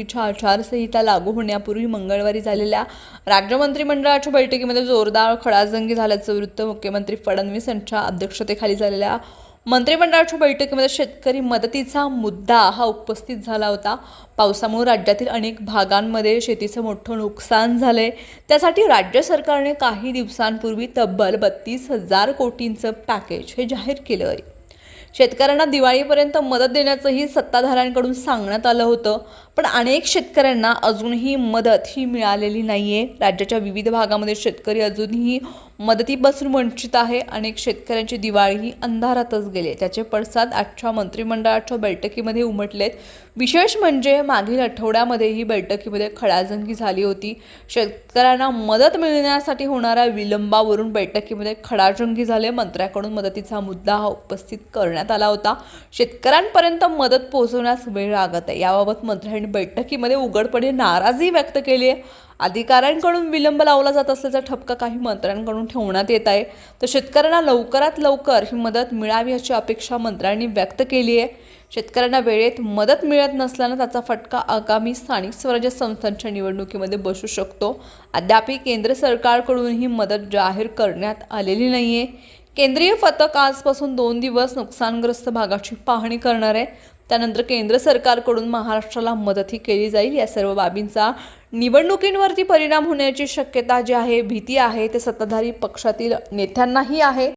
निवडणुकीच्या आचारसंहिता लागू होण्यापूर्वी मंगळवारी झालेल्या राज्य मंत्रिमंडळाच्या बैठकीमध्ये जोरदार खडाजंगी झाल्याचं वृत्त मुख्यमंत्री फडणवीस यांच्या अध्यक्षतेखाली झालेल्या मंत्रिमंडळाच्या बैठकीमध्ये शेतकरी मदतीचा मुद्दा हा उपस्थित झाला होता. पावसामुळे राज्यातील अनेक भागांमध्ये शेतीचं मोठं नुकसान झालंय. त्यासाठी राज्य सरकारने काही दिवसांपूर्वी तब्बल बत्तीस हजार कोटींचं पॅकेज हे जाहीर केलं आहे शेतकऱ्यांना दिवाळीपर्यंत मदत देण्याचंही सत्ताधाऱ्यांकडून सांगण्यात आलं होतं. पण अनेक शेतकऱ्यांना अजूनही मदत ही मिळालेली नाही आहे राज्याच्या विविध भागामध्ये शेतकरी अजूनही मदतीपासून वंचित आहे. अनेक शेतकऱ्यांची दिवाळी ही अंधारातच गेली. त्याचे पडसाद आजच्या मंत्रिमंडळाच्या बैठकीमध्ये उमटलेत. विशेष म्हणजे मागील आठवड्यामध्ये ही बैठकीमध्ये खडाजंगी झाली होती. शेतकऱ्यांना मदत मिळण्यासाठी होणाऱ्या विलंबावरून बैठकीमध्ये खडाजंगी झाले. मंत्र्याकडून मदतीचा मुद्दा हा उपस्थित करण्यात आला होता. शेतकऱ्यांपर्यंत मदत पोहोचवण्यास वेळ लागत आहे. याबाबत मंत्र्यांनी बैठकीमध्ये उघडपणे नाराजी व्यक्त केली आहे. अधिकाऱ्यांकडून विलंब लावला जात असल्याचा ठपका काही मंत्र्यांकडून ठेवण्यात येत आहे. तर शेतकऱ्यांना लवकरात लवकर ही मदत मिळावी अशी अपेक्षा मंत्र्यांनी व्यक्त केली आहे. शेतकऱ्यांना वेळेत मदत मिळत नसल्यानं त्याचा फटका आगामी स्थानिक स्वराज्य संस्थांच्या निवडणुकीमध्ये बसू शकतो. अद्यापही केंद्र सरकारकडून ही मदत जाहीर करण्यात आलेली नाही आहे केंद्रीय पथक आजपासून दोन दिवस नुकसानग्रस्त भागाची पाहणी करणार आहे. त्यानंतर केंद्र सरकारकडून महाराष्ट्राला मदतही केली जाईल. या सर्व बाबींचा निवडणुकींवरती परिणाम होण्याची शक्यता जी आहे भीती आहे ते सत्ताधारी पक्षातील नेत्यांनाही आहे.